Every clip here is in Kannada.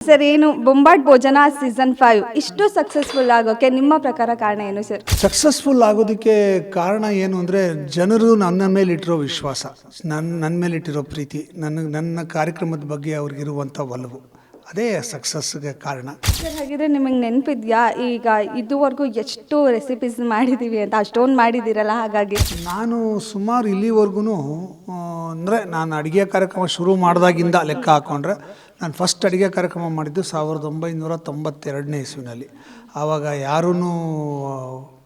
ಸರ್ ಏನು ಬೊಂಬಾಟ್ ಭೋಜನ ಸೀಸನ್ ಫೈವ್ ಇಷ್ಟು ಸಕ್ಸಸ್ಫುಲ್ ಆಗೋಕೆ ನಿಮ್ಮ ಪ್ರಕಾರ ಕಾರಣ ಏನು ಸರ್? ಸಕ್ಸಸ್ಫುಲ್ ಆಗೋದಕ್ಕೆ ಕಾರಣ ಏನು ಅಂದರೆ ಜನರು ನನ್ನ ಮೇಲೆ ಇಟ್ಟಿರೋ ವಿಶ್ವಾಸ ನನ್ನ ನನ್ನ ಮೇಲಿಟ್ಟಿರೋ ಪ್ರೀತಿ ನನ್ನ ನನ್ನ ಕಾರ್ಯಕ್ರಮದ ಬಗ್ಗೆ ಅವ್ರಿಗಿರುವಂಥ ಒಲವು ಅದೇ ಸಕ್ಸಸ್ಗೆ ಕಾರಣ. ಸರ್ ಹಾಗಿದ್ರೆ ನಿಮಗೆ ನೆನಪಿದ್ಯಾ ಈಗ ಇದುವರೆಗೂ ಎಷ್ಟು ರೆಸಿಪೀಸ್ ಮಾಡಿದ್ದೀವಿ ಅಂತ ಅಷ್ಟೊಂದು ಮಾಡಿದ್ದೀರಲ್ಲ ಹಾಗಾಗಿ. ನಾನು ಸುಮಾರು ಇಲ್ಲಿವರೆಗೂ ಅಂದರೆ ನಾನು ಅಡುಗೆ ಕಾರ್ಯಕ್ರಮ ಶುರು ಮಾಡಿದಾಗಿಂದ ಲೆಕ್ಕ ಹಾಕ್ಕೊಂಡ್ರೆ ನಾನು ಫಸ್ಟ್ ಅಡುಗೆ ಕಾರ್ಯಕ್ರಮ ಮಾಡಿದ್ದು ಸಾವಿರದ ಒಂಬೈನೂರ ತೊಂಬತ್ತೆರಡನೇ ಇಸ್ವಿನಲ್ಲಿ. ಆವಾಗ ಯಾರೂ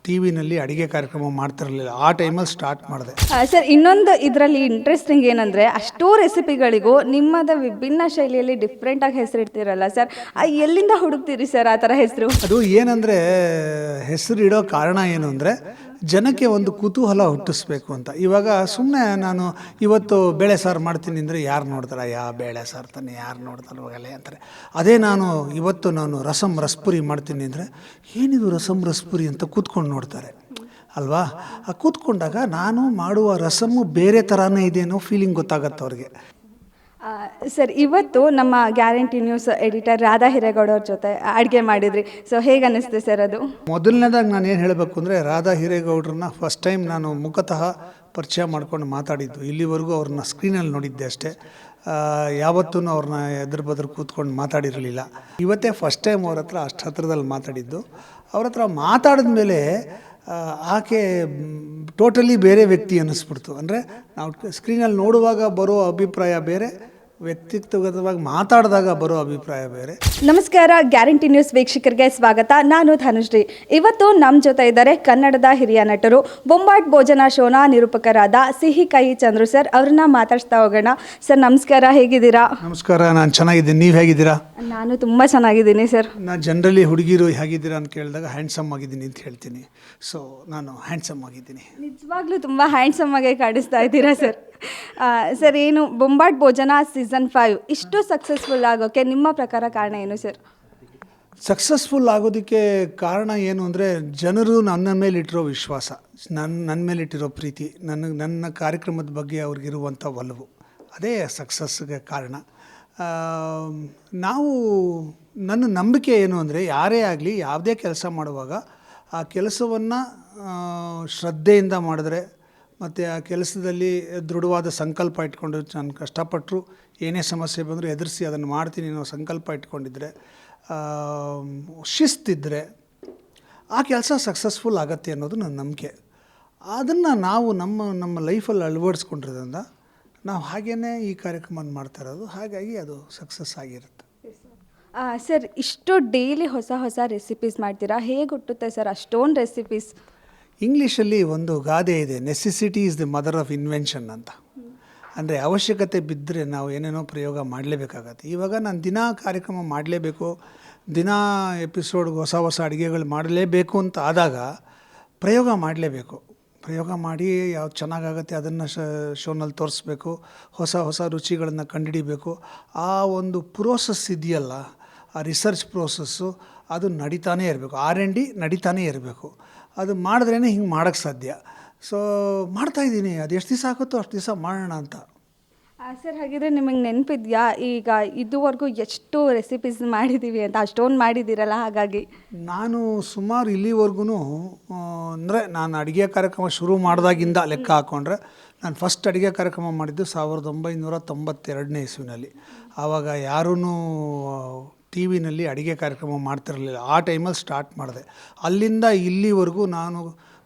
ಟಿ ವಿನಲ್ಲಿ ಅಡುಗೆ ಕಾರ್ಯಕ್ರಮ ಮಾಡ್ತಿರಲಿಲ್ಲ. ಆ ಟೈಮಲ್ಲಿ ಸ್ಟಾರ್ಟ್ ಮಾಡಿದೆ. ಆ, ಸರ್ ಇನ್ನೊಂದು ಇದರಲ್ಲಿ ಇಂಟ್ರೆಸ್ಟಿಂಗ್ ಏನಂದರೆ ಅಷ್ಟೋ ರೆಸಿಪಿಗಳಿಗೂ ನಿಮ್ಮದ ವಿಭಿನ್ನ ಶೈಲಿಯಲ್ಲಿ ಡಿಫ್ರೆಂಟಾಗಿ ಹೆಸರಿಡ್ತೀರಲ್ಲ ಸರ್. ಆ, ಎಲ್ಲಿಂದ ಹುಡುಕ್ತೀರಿ ಸರ್ ಆ ಥರ ಹೆಸರು? ಅದು ಏನಂದರೆ ಹೆಸರು ಇಡೋ ಕಾರಣ ಏನು ಅಂದರೆ ಜನಕ್ಕೆ ಒಂದು ಕುತೂಹಲ ಹುಟ್ಟಿಸ್ಬೇಕು ಅಂತ. ಇವಾಗ ಸುಮ್ಮನೆ ನಾನು ಇವತ್ತು ಬೇಳೆ ಸಾರು ಮಾಡ್ತೀನಿ ಅಂದರೆ ಯಾರು ನೋಡ್ತಾರ? ಯಾ ಬೇಳೆ ಸಾರು ತಾನೆ, ಯಾರು ನೋಡ್ತಾರೆ ಹೋಗಲ್ಲ ಅಂತಾರೆ. ಅದೇ ನಾನು ಇವತ್ತು ನಾನು ರಸಮ್ ರಸ್ಪುರಿ ಮಾಡ್ತೀನಿ ಅಂದರೆ ಏನಿದು ರಸಮ್ ರಸ್ಪುರಿ ಅಂತ ಕೂತ್ಕೊಂಡು ನೋಡ್ತಾರೆ. ಅಲ್ವಾ? ಕೂತ್ಕೊಂಡಾಗ ನಾನು ಮಾಡುವ ರಸಮು ಬೇರೆ ಥರನೇ ಇದೆ ಅನ್ನೋ ಫೀಲಿಂಗ್ ಗೊತ್ತಾಗತ್ತೆ ಅವ್ರಿಗೆ. ಸರ್, ಇವತ್ತು ನಮ್ಮ guarantee news editor Radha Hiregowda ಅವ್ರ ಜೊತೆ ಅಡುಗೆ ಮಾಡಿದ್ರಿ. ಸೊ ಹೇಗೆ ಅನ್ನಿಸ್ತೆ ಸರ್ ಅದು? ಮೊದಲನೇದಾಗಿ ನಾನು ಏನು ಹೇಳಬೇಕು ಅಂದರೆ ರಾಧಾ ಹಿರೇಗೌಡ್ರನ್ನ ಫಸ್ಟ್ ಟೈಮ್ ನಾನು ಮುಖತಃ ಪರಿಚಯ ಮಾಡ್ಕೊಂಡು ಮಾತಾಡಿದ್ದು. ಇಲ್ಲಿವರೆಗೂ ಅವ್ರನ್ನ ಸ್ಕ್ರೀನಲ್ಲಿ ನೋಡಿದ್ದೆ ಅಷ್ಟೇ. ಯಾವತ್ತೂ ಅವ್ರನ್ನ ಎದುರು ಬದ್ರ ಕೂತ್ಕೊಂಡು ಮಾತಾಡಿರಲಿಲ್ಲ. ಇವತ್ತೇ ಫಸ್ಟ್ ಟೈಮ್ ಅವ್ರ ಹತ್ರ ಅಷ್ಟು ಹತ್ರದಲ್ಲಿ ಮಾತಾಡಿದ್ದು. ಅವ್ರ ಹತ್ರ ಮಾತಾಡಿದ ಮೇಲೆ ಆಕೆ ಟೋಟಲಿ ಬೇರೆ ವ್ಯಕ್ತಿ ಅನ್ನಿಸ್ಬಿಡ್ತು. ಅಂದರೆ ನಾವು ಸ್ಕ್ರೀನಲ್ಲಿ ನೋಡುವಾಗ ಬರೋ ಅಭಿಪ್ರಾಯ ಬೇರೆ ವ್ಯಕ್ತಿತ್ವಗತವಾಗಿ ಮಾತಾಡಿದಾಗ ಬರೋ ಅಭಿಪ್ರಾಯ ಬೇರೆ. ನಮಸ್ಕಾರ ಗ್ಯಾರಂಟಿ ನ್ಯೂಸ್ ವೀಕ್ಷಕರಿಗೆ ಸ್ವಾಗತ. ನಾನು ಧನುಶ್ರೀ ಇವತ್ತು ನಮ್ಮ ಜೊತೆ ಇದ್ದಾರೆ ಕನ್ನಡದ ಹಿರಿಯ ನಟರು ಬೊಂಬಾಟ್ ಭೋಜನ ಶೋನ ನಿರೂಪಕರಾದ ಸಿಹಿ ಕೈ ಚಂದ್ರು ಸರ್. ಅವ್ರನ್ನ ಮಾತಾಡ್ಸ್ತಾ ಹೋಗೋಣ. ಸರ್ ನಮಸ್ಕಾರ. ಹೇಗಿದ್ದೀರಾ? ನಮಸ್ಕಾರ. ನಾನು ಚೆನ್ನಾಗಿದ್ದೀನಿ. ನೀವು ಹೇಗಿದ್ದೀರಾ? ನಾನು ತುಂಬ ಚೆನ್ನಾಗಿದ್ದೀನಿ ಸರ್. ನಾನು ಜನರಲಿ ಹುಡುಗಿರು ಹೇಗಿದ್ದೀರಾ ಅಂತ ಕೇಳಿದಾಗ ಹ್ಯಾಂಡ್ಸಮ್ ಆಗಿದ್ದೀನಿ ಅಂತ ಹೇಳ್ತೀನಿ. ಸೊ ನಾನು ಹ್ಯಾಂಡ್ಸಮ್ ಆಗಿದ್ದೀನಿ. ನಿಜವಾಗ್ಲೂ ತುಂಬ ಹ್ಯಾಂಡ್ಸಮ್ ಆಗಿ ಕಾಣಿಸ್ತಾ ಇದ್ದೀರಾ ಸರ್? ಸರ್, ಏನು ಬೊಂಬಾಟ್ ಭೋಜನ ಸೀಸನ್ ಫೈವ್ ಇಷ್ಟು ಸಕ್ಸಸ್ಫುಲ್ ಆಗೋಕ್ಕೆ ನಿಮ್ಮ ಪ್ರಕಾರ ಕಾರಣ ಏನು, ಸರ್? ಸಕ್ಸಸ್ಫುಲ್ ಆಗೋದಕ್ಕೆ ಕಾರಣ ಏನು ಅಂದರೆ, ಜನರು ನನ್ನ ಮೇಲಿಟ್ಟಿರೋ ವಿಶ್ವಾಸ ನನ್ನ ನನ್ನ ಮೇಲಿಟ್ಟಿರೋ ಪ್ರೀತಿ, ನನ್ನ ನನ್ನ ಕಾರ್ಯಕ್ರಮದ ಬಗ್ಗೆ ಅವ್ರಿಗಿರುವಂಥ ಒಲವು, ಅದೇ ಸಕ್ಸಸ್ಗೆ ಕಾರಣ. ನಾವು, ನನ್ನ ನಂಬಿಕೆ ಏನು ಅಂದರೆ, ಯಾರೇ ಆಗಲಿ, ಯಾವುದೇ ಕೆಲಸ ಮಾಡುವಾಗ ಆ ಕೆಲಸವನ್ನು ಶ್ರದ್ಧೆಯಿಂದ ಮಾಡಿದ್ರೆ ಮತ್ತು ಆ ಕೆಲಸದಲ್ಲಿ ದೃಢವಾದ ಸಂಕಲ್ಪ ಇಟ್ಕೊಂಡು ನಾನು ಕಷ್ಟಪಟ್ಟರು, ಏನೇ ಸಮಸ್ಯೆ ಬಂದರೂ ಎದುರಿಸಿ ಅದನ್ನು ಮಾಡ್ತೀನಿ ಅನ್ನೋ ಸಂಕಲ್ಪ ಇಟ್ಕೊಂಡಿದ್ರೆ ಶಿಸ್ತಿದ್ದರೆ ಆ ಕೆಲಸ ಸಕ್ಸಸ್ಫುಲ್ ಆಗತ್ತೆ ಅನ್ನೋದು ನನ್ನ ನಂಬಿಕೆ. ಅದನ್ನು ನಾವು ನಮ್ಮ ನಮ್ಮ ಲೈಫಲ್ಲಿ ಅಳವಡಿಸ್ಕೊಂಡಿರೋದ್ರಿಂದ ನಾವು ಹಾಗೇ ಈ ಕಾರ್ಯಕ್ರಮ ಮಾಡ್ತಾ ಇರೋದು, ಹಾಗಾಗಿ ಅದು ಸಕ್ಸಸ್ ಆಗಿರುತ್ತೆ. ಸರ್ ಇಷ್ಟು ಡೈಲಿ ಹೊಸ ಹೊಸ ರೆಸಿಪೀಸ್ ಮಾಡ್ತೀರಾ? ಹೇಗೆ ಹುಟ್ಟುತ್ತೆ ಸರ್ ಅಷ್ಟೊಂದು ರೆಸಿಪೀಸ್ ಇಂಗ್ಲೀಷಲ್ಲಿ ಒಂದು ಗಾದೆ ಇದೆ necessity is the mother of invention ಅಂತ. ಅಂದರೆ ಅವಶ್ಯಕತೆ ಬಿದ್ದರೆ ನಾವು ಏನೇನೋ ಪ್ರಯೋಗ ಮಾಡಲೇಬೇಕಾಗತ್ತೆ. ಇವಾಗ ನಾನು ದಿನಾ ಕಾರ್ಯಕ್ರಮ ಮಾಡಲೇಬೇಕು, ದಿನ ಎಪಿಸೋಡ್ಗೆ ಹೊಸ ಹೊಸ ಅಡುಗೆಗಳು ಮಾಡಲೇಬೇಕು ಅಂತ ಆದಾಗ ಪ್ರಯೋಗ ಮಾಡಲೇಬೇಕು. ಪ್ರಯೋಗ ಮಾಡಿ ಯಾವ್ದು ಚೆನ್ನಾಗಾಗತ್ತೆ ಅದನ್ನು ಶೋನಲ್ಲಿ ತೋರಿಸ್ಬೇಕು, ಹೊಸ ಹೊಸ ರುಚಿಗಳನ್ನು ಕಂಡುಹಿಡಿಬೇಕು. ಆ ಒಂದು ಪ್ರೋಸೆಸ್ ಇದೆಯಲ್ಲ, ಆ ರಿಸರ್ಚ್ ಪ್ರೋಸೆಸ್ಸು ಅದು ನಡೀತಾನೇ ಇರಬೇಕು. ಆರ್ ಎನ್ ಡಿ ನಡೀತಾನೇ ಇರಬೇಕು. ಅದು ಮಾಡಿದ್ರೇ ಹಿಂಗೆ ಮಾಡೋಕ್ಕೆ ಸಾಧ್ಯ. ಸೊ ಮಾಡ್ತಾಯಿದ್ದೀನಿ ಅದು ಎಷ್ಟು ದಿವಸ ಆಗುತ್ತೋ ಅಷ್ಟು ದಿವಸ ಮಾಡೋಣ ಅಂತ. ಸರ್ ಹಾಗಿದ್ರೆ ನಿಮಗೆ ನೆನಪಿದ್ಯಾ? ಈಗ ಇದುವರೆಗೂ ಎಷ್ಟು ರೆಸಿಪೀಸ್ ಮಾಡಿದ್ದೀವಿ ಅಂತ. ಅಷ್ಟೊಂದು ಮಾಡಿದ್ದೀರಲ್ಲ ಹಾಗಾಗಿ. ನಾನು ಸುಮಾರು ಇಲ್ಲಿವರೆಗೂ ಅಂದರೆ ನಾನು ಅಡುಗೆ ಕಾರ್ಯಕ್ರಮ ಶುರು ಮಾಡಿದಾಗಿಂದ ಲೆಕ್ಕ ಹಾಕ್ಕೊಂಡ್ರೆ ನಾನು ಫಸ್ಟ್ ಅಡುಗೆ ಕಾರ್ಯಕ್ರಮ ಮಾಡಿದ್ದು ಸಾವಿರದ ಒಂಬೈನೂರ ತೊಂಬತ್ತೆರಡನೇ ಇಸ್ವಿನಲ್ಲಿ. ಆವಾಗ ಯಾರೂ ಟಿ ವಿನಲ್ಲಿ ಅಡುಗೆ ಕಾರ್ಯಕ್ರಮ ಮಾಡ್ತಿರಲಿಲ್ಲ. ಆ ಟೈಮಲ್ಲಿ ಸ್ಟಾರ್ಟ್ ಮಾಡಿದೆ. ಅಲ್ಲಿಂದ ಇಲ್ಲಿವರೆಗೂ ನಾನು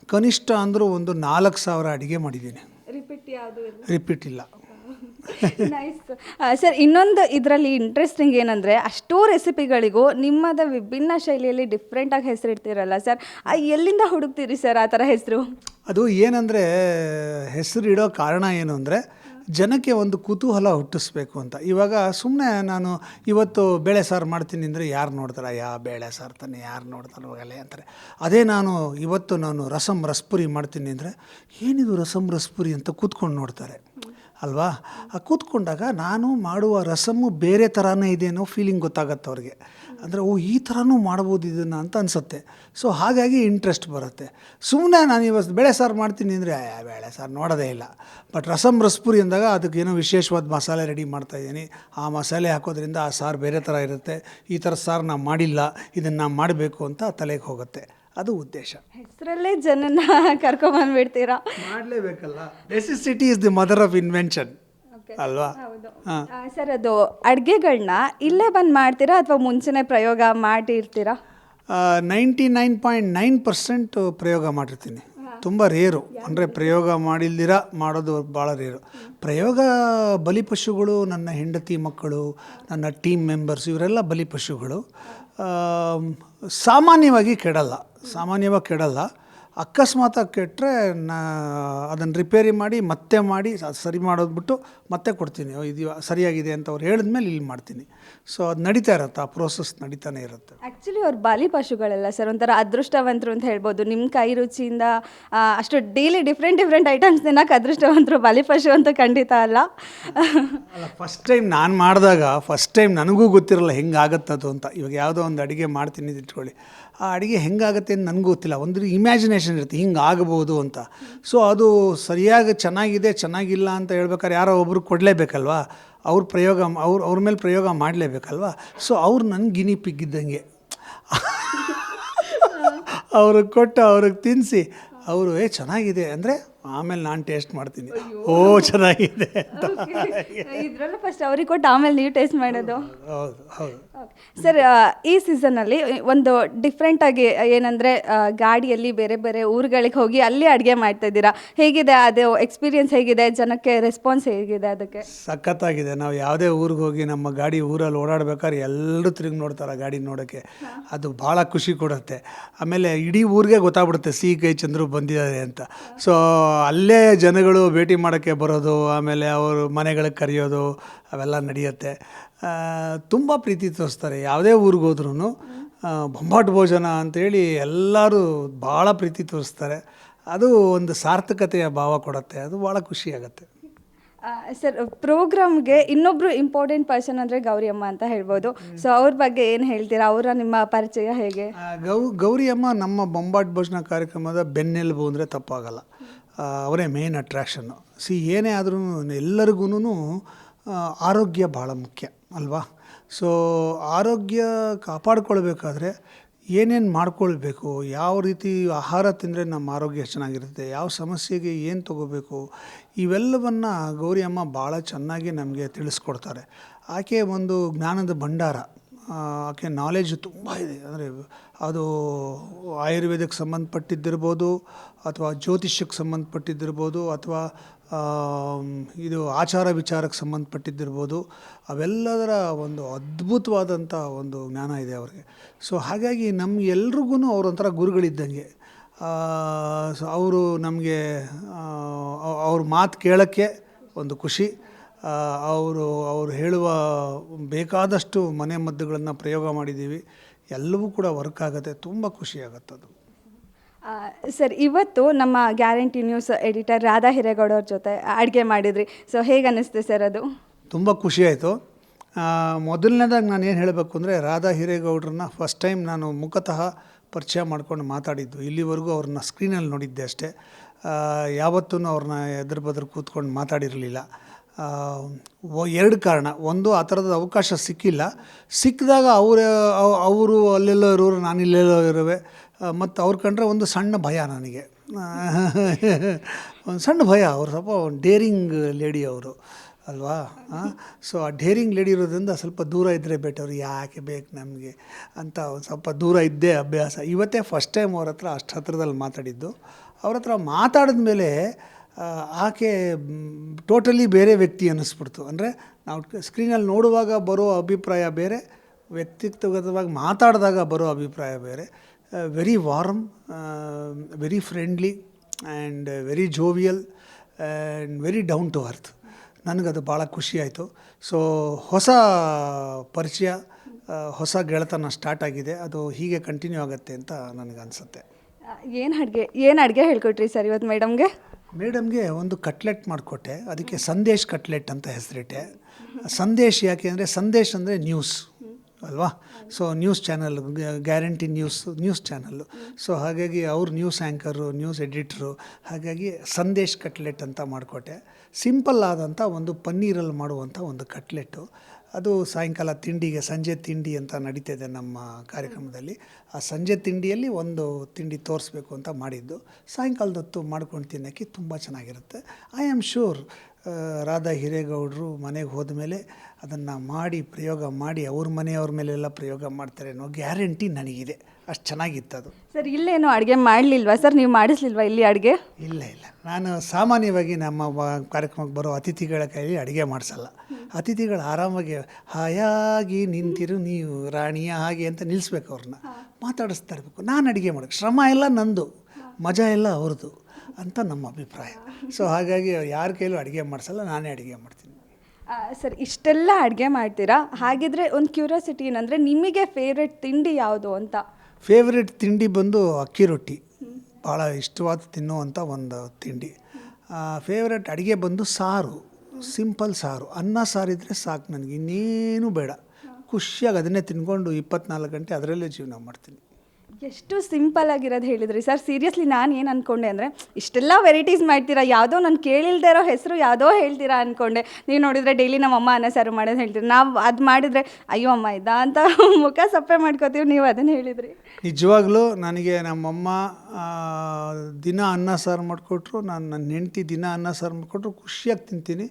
ಕನಿಷ್ಠ ಅಂದರೂ ಒಂದು ನಾಲ್ಕು ಸಾವಿರ ಅಡುಗೆ ಮಾಡಿದ್ದೀನಿ. ರಿಪೀಟ್ ಯಾವುದು ರಿಪೀಟ್ ಇಲ್ಲ. ನೈಸ್ ಸರ್ ಇನ್ನೊಂದು ಇದರಲ್ಲಿ ಇಂಟ್ರೆಸ್ಟಿಂಗ್ ಏನಂದರೆ ಅಷ್ಟೂ ರೆಸಿಪಿಗಳಿಗೂ ನಿಮ್ಮದ ವಿಭಿನ್ನ ಶೈಲಿಯಲ್ಲಿ ಡಿಫ್ರೆಂಟಾಗಿ ಹೆಸರಿಡ್ತೀರಲ್ಲ ಸರ್. ಆ, ಎಲ್ಲಿಂದ ಹುಡುಕ್ತೀರಿ ಸರ್ ಆ ಥರ ಹೆಸರು? ಅದು ಏನಂದರೆ ಹೆಸರು ಇಡೋ ಕಾರಣ ಏನು ಅಂದರೆ ಜನಕ್ಕೆ ಒಂದು ಕುತೂಹಲ ಹುಟ್ಟಿಸ್ಬೇಕು ಅಂತ. ಇವಾಗ ಸುಮ್ಮನೆ ನಾನು ಇವತ್ತು ಬೇಳೆ ಸಾರು ಮಾಡ್ತೀನಿ ಅಂದರೆ ಯಾರು ನೋಡ್ತಾರೆ? ಯಾ ಬೇಳೆ ಸಾರು ತಾನೆ, ಯಾರು ನೋಡ್ತಾರೆ ಹೋಗಲ್ಲ ಅಂತಾರೆ. ಅದೇ ನಾನು ಇವತ್ತು ನಾನು ರಸಮ್ ರಸ್ಪುರಿ ಮಾಡ್ತೀನಿ ಅಂದರೆ ಏನಿದು ರಸಮ್ ರಸ್ಪುರಿ ಅಂತ ಕೂತ್ಕೊಂಡು ನೋಡ್ತಾರೆ. ಅಲ್ವಾ? ಕೂತ್ಕೊಂಡಾಗ ನಾನು ಮಾಡುವ ರಸಮು ಬೇರೆ ಥರನೇ ಇದೆ ಅನ್ನೋ ಫೀಲಿಂಗ್ ಗೊತ್ತಾಗತ್ತೆ ಅವ್ರಿಗೆ. ಅಂದರೆ ಓ ಈ ಥರನೂ ಮಾಡ್ಬೋದು ಇದನ್ನು ಅಂತ ಅನಿಸುತ್ತೆ. ಸೊ ಹಾಗಾಗಿ ಇಂಟ್ರೆಸ್ಟ್ ಬರುತ್ತೆ. ಸುಮ್ಮನೆ ನಾನು ಇವತ್ತು ಬೇಳೆ ಸಾರು ಮಾಡ್ತೀನಿ ಅಂದರೆ ಬೇಳೆ ಸಾರು ನೋಡೋದೇ ಇಲ್ಲ. ಬಟ್ ರಸಮ್ ರಸ್ಪುರಿ ಅಂದಾಗ ಅದಕ್ಕೆ ಏನೋ ವಿಶೇಷವಾದ ಮಸಾಲೆ ರೆಡಿ ಮಾಡ್ತಾಯಿದ್ದೀನಿ ಆ ಮಸಾಲೆ ಹಾಕೋದ್ರಿಂದ ಆ ಸಾರು ಬೇರೆ ಥರ ಇರುತ್ತೆ. ಈ ಥರ ಸಾರು ನಾನು ಮಾಡಿಲ್ಲ ಇದನ್ನು ನಾನು ಮಾಡಬೇಕು ಅಂತ ತಲೆಗೆ ಹೋಗುತ್ತೆ. ಅದು ಉದ್ದೇಶ. ಹೆಸರಲ್ಲೇ ಜನನ ಕರ್ಕೊಂಬಂದ್ಬಿಡ್ತೀರಾ? ಮಾಡಲೇಬೇಕಲ್ಲ. Necessity is the mother of invention ಅಲ್ವಾ? ಸರ್ ಅದು ಅಡುಗೆಗಳನ್ನ ಇಲ್ಲೇ ಬಂದು ಮಾಡ್ತೀರಾ ಅಥವಾ ಮುಂಚೆನೇ ಪ್ರಯೋಗ ಮಾಡಿರ್ತೀರಾ ninety nine point nine percent ಪ್ರಯೋಗ ಮಾಡಿರ್ತೀನಿ. ತುಂಬ ರೇರು. ಅಂದರೆ ಪ್ರಯೋಗ ಮಾಡಿಲ್ದಿರ? ಮಾಡೋದು ಭಾಳ ರೇರು. ಪ್ರಯೋಗ ಬಲಿಪಶುಗಳು ನನ್ನ ಹೆಂಡತಿ ಮಕ್ಕಳು ನನ್ನ ಟೀಮ್ ಮೆಂಬರ್ಸ್ ಇವರೆಲ್ಲ ಬಲಿಪಶುಗಳು ಸಾಮಾನ್ಯವಾಗಿ ಕೆಡಲ್ಲ. ಸಾಮಾನ್ಯವಾಗಿ ಕೆಡಲ್ಲ. ಅಕಸ್ಮಾತಾಗಿ ಕೆಟ್ಟರೆ ನಾ ಅದನ್ನು ರಿಪೇರಿ ಮಾಡಿ ಮತ್ತೆ ಮಾಡಿ ಸರಿ ಮಾಡೋದ್ಬಿಟ್ಟು ಮತ್ತೆ ಕೊಡ್ತೀನಿ. ಇದು ಸರಿಯಾಗಿದೆ ಅಂತ ಅವ್ರು ಹೇಳಿದ್ಮೇಲೆ ಇಲ್ಲಿ ಮಾಡ್ತೀನಿ. ಸೊ ಅದು ನಡೀತಾ ಇರುತ್ತೆ ಆ ಪ್ರೋಸೆಸ್ ನಡೀತಾನೆ ಇರುತ್ತೆ. ಆ್ಯಕ್ಚುಲಿ ಅವ್ರು ಬಾಲಿ ಪಶುಗಳೆಲ್ಲ ಸರ್ ಒಂಥರ ಅದೃಷ್ಟವಂತರು ಅಂತ ಹೇಳ್ಬೋದು. ನಿಮ್ಮ ಕೈ ರುಚಿಯಿಂದ ಅಷ್ಟು ಡೈಲಿ ಡಿಫ್ರೆಂಟ್ ಡಿಫ್ರೆಂಟ್ ಐಟಮ್ಸ್ ತಿನ್ನಕ್ಕೆ ಅದೃಷ್ಟವಂತರು ಬಾಲಿ ಪಶು ಅಂತ ಖಂಡಿತ ಅಲ್ಲ. ಅಲ್ಲ ಫಸ್ಟ್ ಟೈಮ್ ನಾನು ಮಾಡಿದಾಗ ಫಸ್ಟ್ ಟೈಮ್ ನನಗೂ ಗೊತ್ತಿರಲ್ಲ ಹೆಂಗೆ ಆಗುತ್ತದು ಅಂತ. ಇವಾಗ ಯಾವುದೋ ಒಂದು ಅಡುಗೆ ಮಾಡ್ತೀನಿ ಇಟ್ಕೊಳ್ಳಿ. ಆ ಅಡುಗೆ ಹೆಂಗಾಗುತ್ತೆ ಅಂತ ನನಗೂ ಗೊತ್ತಿಲ್ಲ. ಒಂದು ಇಮ್ಯಾಜಿನೇಷನ್ ಇರುತ್ತೆ ಹಿಂಗೆ ಆಗ್ಬೋದು ಅಂತ. ಸೊ ಅದು ಸರಿಯಾಗಿ ಚೆನ್ನಾಗಿದೆ ಚೆನ್ನಾಗಿಲ್ಲ ಅಂತ ಹೇಳ್ಬೇಕಾದ್ರೆ ಯಾರೋ ಒಬ್ಬರು ಕೊಡಲೇಬೇಕಲ್ವಾ? ಅವ್ರ ಪ್ರಯೋಗ ಅವ್ರು ಅವ್ರ ಮೇಲೆ ಪ್ರಯೋಗ ಮಾಡಲೇಬೇಕಲ್ವಾ? ಸೊ ಅವ್ರು ನನಗೆ ಗಿನಿ ಪಿಗ್ಗಿದ್ದಂಗೆ. ಅವ್ರಿಗೆ ಕೊಟ್ಟು ಅವ್ರಿಗೆ ತಿನ್ನಿಸಿ ಅವರು ಏ ಚೆನ್ನಾಗಿದೆ. ಅಂದರೆ ಆಮೇಲೆ ನಾನು ಟೇಸ್ಟ್ ಮಾಡ್ತೀನಿ. ಓ ಚೆನ್ನಾಗಿದೆ ಅಂತ. ಇದ್ರಲ್ಲೂ ಫಸ್ಟ್ ಅವ್ರಿಗೆ ಕೊಟ್ಟು ಆಮೇಲೆ ನೀವು ಟೇಸ್ಟ್ ಮಾಡೋದು. ಹೌದು ಹೌದು. ಸರ್ ಈ ಸೀಸನಲ್ಲಿ ಒಂದು ಡಿಫ್ರೆಂಟಾಗಿ ಏನಂದ್ರೆ ಗಾಡಿಯಲ್ಲಿ ಬೇರೆ ಬೇರೆ ಊರುಗಳಿಗೆ ಹೋಗಿ ಅಲ್ಲಿ ಅಡುಗೆ ಮಾಡ್ತಾ ಇದ್ದೀರಾ? ಹೇಗಿದೆ ಅದು ಎಕ್ಸ್ಪೀರಿಯನ್ಸ್ ಹೇಗಿದೆ? ಜನಕ್ಕೆ ರೆಸ್ಪಾನ್ಸ್ ಹೇಗಿದೆ ಅದಕ್ಕೆ? ಸಖತ್ತಾಗಿದೆ. ನಾವು ಯಾವುದೇ ಊರಿಗೆ ಹೋಗಿ ನಮ್ಮ ಗಾಡಿ ಊರಲ್ಲಿ ಓಡಾಡ್ಬೇಕಾದ್ರೆ ಎಲ್ಲರೂ ತಿರುಗಿ ನೋಡ್ತಾರೆ ಗಾಡಿ ನೋಡೋಕ್ಕೆ. ಅದು ಭಾಳ ಖುಷಿ ಕೊಡುತ್ತೆ. ಆಮೇಲೆ ಇಡೀ ಊರಿಗೆ ಗೊತ್ತಾಗ್ಬಿಡುತ್ತೆ ಸಿ ಕೈ ಚಂದ್ರು ಬಂದಿದ್ದಾರೆ ಅಂತ. ಸೊ ಅಲ್ಲೇ ಜನಗಳು ಭೇಟಿ ಮಾಡೋಕ್ಕೆ ಬರೋದು ಆಮೇಲೆ ಅವರು ಮನೆಗಳಿಗೆ ಕರೆಯೋದು ಅವೆಲ್ಲ ನಡೆಯುತ್ತೆ. ತುಂಬ ಪ್ರೀತಿ ತೋರಿಸ್ತಾರೆ. ಯಾವುದೇ ಊರಿಗೆ ಹೋದ್ರೂ ಬೊಂಬಾಟ್ ಭೋಜನ ಅಂತೇಳಿ ಎಲ್ಲರೂ ಭಾಳ ಪ್ರೀತಿ ತೋರಿಸ್ತಾರೆ. ಅದು ಒಂದು ಸಾರ್ಥಕತೆಯ ಭಾವ ಕೊಡುತ್ತೆ. ಅದು ಭಾಳ ಖುಷಿಯಾಗತ್ತೆ. ಸರ್ ಪ್ರೋಗ್ರಾಮ್ಗೆ ಇನ್ನೊಬ್ರು ಇಂಪಾರ್ಟೆಂಟ್ ಪರ್ಸನ್ ಅಂದರೆ ಗೌರಿ ಅಮ್ಮ ಅಂತ ಹೇಳ್ಬೋದು. ಸೊ ಅವ್ರ ಬಗ್ಗೆ ಏನು ಹೇಳ್ತೀರಾ? ಅವರ ನಿಮ್ಮ ಪರಿಚಯ ಹೇಗೆ? ಗೌ ಗೌರಿ ಅಮ್ಮ ನಮ್ಮ ಬೊಂಬಾಟ್ ಭೋಜನ ಕಾರ್ಯಕ್ರಮದ ಬೆನ್ನೆಲುಬು ಅಂದರೆ ತಪ್ಪಾಗಲ್ಲ. ಅವರೇ ಮೇನ್ ಅಟ್ರ್ಯಾಕ್ಷನ್ನು ಸಿ ಏನೇ ಆದ್ರೂ ಎಲ್ಲರಿಗೂ ಆರೋಗ್ಯ ಭಾಳ ಮುಖ್ಯ. ಅಲ್ವಾ? ಸೊ ಆರೋಗ್ಯ ಕಾಪಾಡ್ಕೊಳ್ಬೇಕಾದ್ರೆ ಏನೇನು ಮಾಡ್ಕೊಳ್ಬೇಕು? ಯಾವ ರೀತಿ ಆಹಾರ ತಿಂದರೆ ನಮ್ಮ ಆರೋಗ್ಯ ಚೆನ್ನಾಗಿರುತ್ತೆ? ಯಾವ ಸಮಸ್ಯೆಗೆ ಏನು ತಗೋಬೇಕು? ಇವೆಲ್ಲವನ್ನು ಗೌರಿ ಅಮ್ಮ ಭಾಳ ಚೆನ್ನಾಗಿ ನಮಗೆ ತಿಳಿಸ್ಕೊಡ್ತಾರೆ. ಆಕೆ ಒಂದು ಜ್ಞಾನದ ಭಂಡಾರ. ಆಕೆ ನಾಲೆಜ್ ತುಂಬ ಇದೆ. ಅಂದರೆ ಅದು ಆಯುರ್ವೇದಕ್ಕೆ ಸಂಬಂಧಪಟ್ಟಿದ್ದಿರ್ಬೋದು ಅಥವಾ ಜ್ಯೋತಿಷ್ಯಕ್ಕೆ ಸಂಬಂಧಪಟ್ಟಿದ್ದಿರ್ಬೋದು ಅಥವಾ ಇದು ಆಚಾರ ವಿಚಾರಕ್ಕೆ ಸಂಬಂಧಪಟ್ಟಿದ್ದಿರ್ಬೋದು, ಅವೆಲ್ಲದರ ಒಂದು ಅದ್ಭುತವಾದಂಥ ಒಂದು ಜ್ಞಾನ ಇದೆ ಅವ್ರಿಗೆ. ಸೊ ಹಾಗಾಗಿ ನಮ್ಗೆಲ್ರಿಗೂ ಅವರೊಂಥರ ಗುರುಗಳಿದ್ದಂಗೆ. ಸೊ ಅವರು ನಮಗೆ ಅವ್ರ ಮಾತು ಕೇಳೋಕ್ಕೆ ಒಂದು ಖುಷಿ. ಅವರು ಅವರು ಹೇಳುವ ಬೇಕಾದಷ್ಟು ಮನೆ ಮದ್ದುಗಳನ್ನು ಪ್ರಯೋಗ ಮಾಡಿದ್ದೀವಿ. ಎಲ್ಲವೂ ಕೂಡ ವರ್ಕ್ ಆಗುತ್ತೆ. ತುಂಬ ಖುಷಿಯಾಗತ್ತದು ಸರ್, ಇವತ್ತು ನಮ್ಮ guarantee news editor Radha Hiregowda ಅವ್ರ ಜೊತೆ ಅಡುಗೆ ಮಾಡಿದ್ರಿ. ಸೊ ಹೇಗೆ ಅನ್ನಿಸ್ತೆ ಸರ್ ಅದು? ತುಂಬ ಖುಷಿ ಆಯಿತು. ಮೊದಲನೇದಾಗಿ ನಾನು ಏನು ಹೇಳಬೇಕು ಅಂದರೆ ರಾಧಾ ಹಿರೇಗೌಡ್ರನ್ನ ಫಸ್ಟ್ ಟೈಮ್ ನಾನು ಮುಖತಃ ಪರಿಚಯ ಮಾಡ್ಕೊಂಡು ಮಾತಾಡಿದ್ದು. ಇಲ್ಲಿವರೆಗೂ ಅವ್ರನ್ನ ಸ್ಕ್ರೀನಲ್ಲಿ ನೋಡಿದ್ದೆ ಅಷ್ಟೇ. ಯಾವತ್ತೂ ಅವ್ರನ್ನ ಎದುರು ಬದ್ರ ಕೂತ್ಕೊಂಡು ಮಾತಾಡಿರಲಿಲ್ಲ. ಎರಡು ಕಾರಣ. ಒಂದು, ಆ ಥರದ ಅವಕಾಶ ಸಿಕ್ಕಿಲ್ಲ. ಸಿಕ್ಕಿದಾಗ ಅವರೇ ಅವರು ಅಲ್ಲೆಲ್ಲೋ ಇರೋರು ನಾನು ಇಲ್ಲೆಲ್ಲೋ ಇರುವೆ. ಮತ್ತು ಅವ್ರು ಕಂಡ್ರೆ ಒಂದು ಸಣ್ಣ ಭಯ ನನಗೆ. ಒಂದು ಸಣ್ಣ ಭಯ ಅವರು, ಸ್ವಲ್ಪ ಡೇರಿಂಗ್ ಲೇಡಿ ಅವರು, ಅಲ್ವಾ? ಸೊ ಆ ಡೇರಿಂಗ್ ಲೇಡಿ ಇರೋದ್ರಿಂದ ಸ್ವಲ್ಪ ದೂರ ಇದ್ದರೆ ಬೆಟರ್ ಯಾಕೆ ಬೇಕು ನಮಗೆ? ಅಂತ ಒಂದು ಸ್ವಲ್ಪ ದೂರ ಇದ್ದೇ ಅಭ್ಯಾಸ. ಇವತ್ತೇ ಫಸ್ಟ್ ಟೈಮ್ ಅವ್ರ ಹತ್ರ ಅಷ್ಟು ಹತ್ರದಲ್ಲಿ ಮಾತಾಡಿದ್ದು. ಅವ್ರ ಹತ್ರ ಮಾತಾಡಿದ ಮೇಲೆ ಆಕೆ ಟೋಟಲಿ ಬೇರೆ ವ್ಯಕ್ತಿ ಅನ್ನಿಸ್ಬಿಡ್ತು. ಅಂದರೆ ನಾವು ಸ್ಕ್ರೀನಲ್ಲಿ ನೋಡುವಾಗ ಬರೋ ಅಭಿಪ್ರಾಯ ಬೇರೆ, ವ್ಯಕ್ತಿತ್ವಗತವಾಗಿ ಮಾತಾಡಿದಾಗ ಬರೋ ಅಭಿಪ್ರಾಯ ಬೇರೆ. Very warm very friendly and very jovial and very down to earth ನನಗದು ಭಾಳ ಖುಷಿ ಆಯಿತು. ಸೊ ಹೊಸ ಪರಿಚಯ ಹೊಸ ಗೆಳೆತನ ಸ್ಟಾರ್ಟ್ ಆಗಿದೆ. ಅದು ಹೀಗೆ ಕಂಟಿನ್ಯೂ ಆಗುತ್ತೆ ಅಂತ ನನಗೆ ಅನಿಸುತ್ತೆ. ಏನು ಅಡುಗೆ ಏನು ಅಡುಗೆ ಹೇಳ್ಕೊಟ್ರಿ ಸರ್ ಇವತ್ತು ಮೇಡಮ್ಗೆ? ಮೇಡಮ್ಗೆ ಒಂದು ಕಟ್ಲೆಟ್ ಮಾಡಿಕೊಟ್ಟೆ. ಅದಕ್ಕೆ ಸಂದೇಶ್ ಕಟ್ಲೆಟ್ ಅಂತ ಹೆಸರಿಟ್ಟೆ. ಸಂದೇಶ್ ಯಾಕೆ ಅಂದರೆ ಸಂದೇಶ್ ಅಂದರೆ ನ್ಯೂಸ್ ಅಲ್ವಾ? So news channel guarantee news news channel so ಹಾಗಾಗಿ ಅವ್ರು ನ್ಯೂಸ್ ಆ್ಯಂಕರು ನ್ಯೂಸ್ ಎಡಿಟ್ರು ಹಾಗಾಗಿ ಸಂದೇಶ್ ಕಟ್ಲೆಟ್ ಅಂತ ಮಾಡಿಕೊಟ್ಟೆ. ಸಿಂಪಲ್ ಆದಂಥ ಒಂದು ಪನ್ನೀರಲ್ಲಿ ಮಾಡುವಂಥ ಒಂದು ಕಟ್ಲೆಟ್ಟು ಅದು ಸಾಯಂಕಾಲ ತಿಂಡಿಗೆ ಸಂಜೆ ತಿಂಡಿ ಅಂತ ನಡೀತಿದೆ ನಮ್ಮ ಕಾರ್ಯಕ್ರಮದಲ್ಲಿ. ಆ ಸಂಜೆ ತಿಂಡಿಯಲ್ಲಿ ಒಂದು ತಿಂಡಿ ತೋರಿಸ್ಬೇಕು ಅಂತ ಮಾಡಿದ್ದು. ಸಾಯಂಕಾಲದ ಹೊತ್ತು ಮಾಡ್ಕೊಂಡು ತಿನ್ನೋಕ್ಕೆ ತುಂಬ ಚೆನ್ನಾಗಿರುತ್ತೆ. ಐ ಆಮ್ ಶೂರ್ ರಾಧಾ ಹಿರೇಗೌಡರು ಮನೆಗೆ ಹೋದ್ಮೇಲೆ ಅದನ್ನು ಮಾಡಿ ಪ್ರಯೋಗ ಮಾಡಿ ಅವ್ರ ಮನೆಯವ್ರ ಮೇಲೆಲ್ಲ ಪ್ರಯೋಗ ಮಾಡ್ತಾರೆ ಅನ್ನೋ ಗ್ಯಾರಂಟಿ ನನಗಿದೆ. ಅಷ್ಟು ಚೆನ್ನಾಗಿತ್ತು ಅದು. ಸರ್ ಇಲ್ಲೇನು ಅಡುಗೆ ಮಾಡಲಿಲ್ವಾ ಸರ್? ನೀವು ಮಾಡಿಸ್ಲಿಲ್ವಾ ಇಲ್ಲಿ ಅಡುಗೆ? ಇಲ್ಲ ಇಲ್ಲ. ನಾನು ಸಾಮಾನ್ಯವಾಗಿ ನಮ್ಮ ಕಾರ್ಯಕ್ರಮಕ್ಕೆ ಬರೋ ಅತಿಥಿಗಳ ಕೈಯಲ್ಲಿ ಅಡುಗೆ ಮಾಡಿಸಲ್ಲ. ಅತಿಥಿಗಳು ಆರಾಮಾಗಿ ಹಾಯಾಗಿ ನಿಂತಿರು ನೀವು ರಾಣಿಯ ಹಾಗೆ ಅಂತ ನಿಲ್ಲಿಸ್ಬೇಕು ಅವ್ರನ್ನ. ಮಾತಾಡಿಸ್ತಾ ಇರಬೇಕು. ನಾನು ಅಡುಗೆ ಮಾಡೋಕ್ಕೆ ಶ್ರಮ ಎಲ್ಲ ನಂದು. ಮಜಾ ಎಲ್ಲ ಅವ್ರದ್ದು. ಅಂತ ನಮ್ಮ ಅಭಿಪ್ರಾಯ. ಸೊ ಹಾಗಾಗಿ ಯಾರ ಕೈಲೂ ಅಡುಗೆ ಮಾಡಿಸಲ್ಲ ನಾನೇ ಅಡುಗೆ ಮಾಡ್ತೀನಿ. ಸರ್ ಇಷ್ಟೆಲ್ಲ ಅಡುಗೆ ಮಾಡ್ತೀರಾ? ಹಾಗಿದ್ರೆ ಒಂದು ಕ್ಯೂರಿಯಾಸಿಟಿ ಏನಂದರೆ ನಿಮಗೆ ಫೇವ್ರೆಟ್ ತಿಂಡಿ ಯಾವುದು ಅಂತ? ಫೇವ್ರೆಟ್ ತಿಂಡಿ ಬಂದು ಅಕ್ಕಿ ರೊಟ್ಟಿ. ಭಾಳ ಇಷ್ಟವಾದ ತಿನ್ನುವಂಥ ಒಂದು ತಿಂಡಿ. ಫೇವ್ರೆಟ್ ಅಡುಗೆ ಬಂದು ಸಾರು. ಸಿಂಪಲ್ ಸಾರು. ಅನ್ನ ಸಾರಿದ್ರೆ ಸಾಕು ನನಗೆ ಇನ್ನೇನು ಬೇಡ. ಖುಷಿಯಾಗಿ ಅದನ್ನೇ ತಿನ್ಕೊಂಡು ಇಪ್ಪತ್ನಾಲ್ಕು ಗಂಟೆ ಅದರಲ್ಲೇ ಜೀವನ ಮಾಡ್ತೀನಿ. ಎಷ್ಟು ಸಿಂಪಲ್ ಆಗಿರೋದು ಹೇಳಿದ್ರಿ. ಸರ್ ಸೀರಿಯಸ್ಲಿ ನಾನು ಏನು ಅಂದ್ಕೊಂಡೆ ಅಂದರೆ ಇಷ್ಟೆಲ್ಲ ವೆರೈಟೀಸ್ ಮಾಡ್ತೀರಾ? ಯಾವುದೋ ನಾನು ಕೇಳಿಲ್ದೇ ಇರೋ ಹೆಸರು ಯಾವುದೋ ಹೇಳ್ತೀರಾ ಅಂದ್ಕೊಂಡೆ ನೀವು ನೋಡಿದರೆ ಡೈಲಿ ನಮ್ಮ ಅಮ್ಮ ಅನ್ನ ಸಾರು ಮಾಡೋದು ಹೇಳ್ತೀರಿ. ನಾವು ಅದು ಮಾಡಿದರೆ ಅಯ್ಯೋ ಅಮ್ಮ ಇದಾ ಅಂತ ಮುಖ ಸಪ್ಪೆ ಮಾಡ್ಕೋತೀವಿ ನೀವು ಅದನ್ನು ಹೇಳಿದ್ರಿ. ನಿಜವಾಗ್ಲೂ ನನಗೆ ನಮ್ಮಮ್ಮ ದಿನ ಅನ್ನ ಸಾರು ಮಾಡಿಕೊಟ್ರು ನಾನು ನನ್ನ ಹೆಂಡ್ತಿ ದಿನ ಅನ್ನ ಸಾರು ಮಾಡಿಕೊಟ್ರು ಖುಷಿಯಾಗಿ ತಿಂತೀನಿ.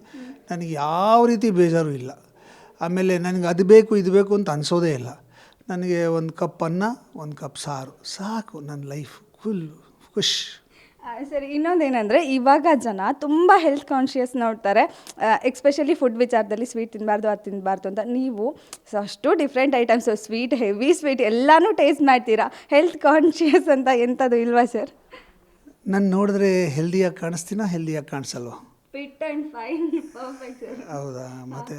ನನಗೆ ಯಾವ ರೀತಿ ಬೇಜಾರು ಇಲ್ಲ. ಆಮೇಲೆ ನನಗೆ ಅದು ಬೇಕು ಇದು ಬೇಕು ಅಂತ ಅನಿಸೋದೇ ಇಲ್ಲ. ನನಗೆ ಒಂದು ಕಪ್ ಅನ್ನ ಒಂದು ಕಪ್ ಸಾರು. ಸಾಕು ನನ್ನ ಲೈಫ್ ಫುಲ್ ಖುಷ್. ಸರಿ ಇನ್ನೊಂದೇನೆಂದರೆ ಇವಾಗ ಜನ ತುಂಬ ಹೆಲ್ತ್ ಕಾನ್ಷಿಯಸ್ ನೋಡ್ತಾರೆ. ಎಕ್ಸ್ಪೆಷಲಿ ಫುಡ್ ವಿಚಾರದಲ್ಲಿ ಸ್ವೀಟ್ ತಿನ್ನಬಾರ್ದು ಅದು ತಿನ್ನಬಾರ್ದು ಅಂತ. ನೀವು ಅಷ್ಟು different items sweet heavy sweet ಎಲ್ಲನೂ ಟೇಸ್ಟ್ ಮಾಡ್ತೀರಾ? ಹೆಲ್ತ್ ಕಾನ್ಷಿಯಸ್ ಅಂತ ಎಂಥದ್ದು ಇಲ್ವಾ ಸರ್ ನಾನು ನೋಡಿದ್ರೆ ಹೆಲ್ದಿಯಾಗಿ ಕಾಣಿಸ್ತೀನ? ಹೆಲ್ದಿಯಾಗಿ ಕಾಣಿಸಲ್ವ? Fit and fine perfect sir ಹೌದಾ? ಮತ್ತು